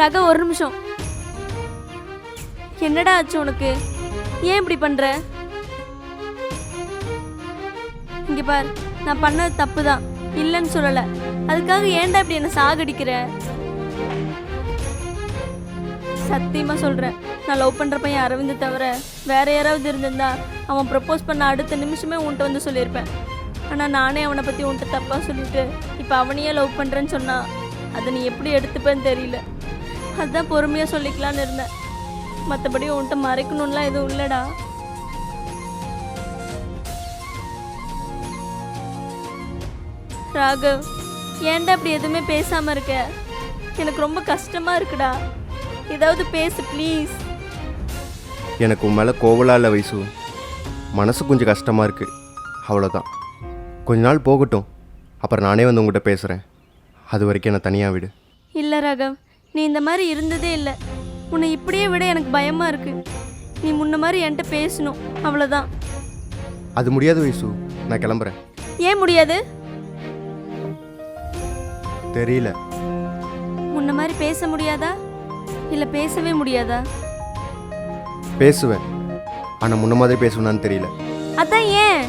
ரக ஒரு நிமிஷம். என்னடா ஆச்சு உனக்கு? ஏன் இப்படி பண்ற? இங்க பார் நான் பண்ணது தப்பு தான் இல்லைன்னு சொல்லல. அதுக்காக ஏன்டா இப்படி என்ன சாகடிக்கிற? சத்தியமா சொல்றேன் நான் லவ் பண்ற பையன் அரவிந்த் தவிர வேற யாராவது இருந்திருந்தா அவன் ப்ரப்போஸ் பண்ண அடுத்த நிமிஷமே உன்கிட்ட வந்து சொல்லியிருப்பேன். ஆனால் நானே அவனை பற்றி உன்கிட்ட தப்பாக சொல்லிட்டு இப்போ அவனையே லவ் பண்ணுறேன்னு சொன்னால் அதை நீ எப்படி எடுத்துப்பேன்னு தெரியல. அதான் பொறுமையா சொல்லிக்கலாம்னு இருந்தேன். மற்றபடி உன்கிட்ட மறைக்கணும்லாம் எதுவும் இல்லடா. ராகவ் ஏன்டா அப்படி எதுவுமே பேசாம இருக்க? எனக்கு ரொம்ப கஷ்டமா இருக்குடா. ஏதாவது பேசு ப்ளீஸ் எனக்கு உன் மேலே கோவலா இல்லை வயசு மனசு கொஞ்சம் கஷ்டமாக இருக்குது அவ்வளோதான் கொஞ்ச நாள் போகட்டும். அப்புறம் நானே வந்து உங்கள்கிட்ட பேசுகிறேன் அது வரைக்கும் என்னை தனியாக விடு. இல்லை ராகவ். நீ இந்த மாதிரி இருந்ததே இல்லை. உன்னை இப்படியே விட எனக்கு பயமா இருக்கு. நீ முன்ன மாதிரி என்கிட்ட பேசணும். அவ்வளோதான் அது முடியாது வயசு நான் கிளம்புறேன். ஏன் முடியாது? தெரியல. முன்ன மாதிரி பேச முடியாதா? இல்லை பேசவே முடியாதா? பேசுவேன். ஆனால் முன்ன மாதிரி பேசுவேனான்னு தெரியல. அதான் ஏன்?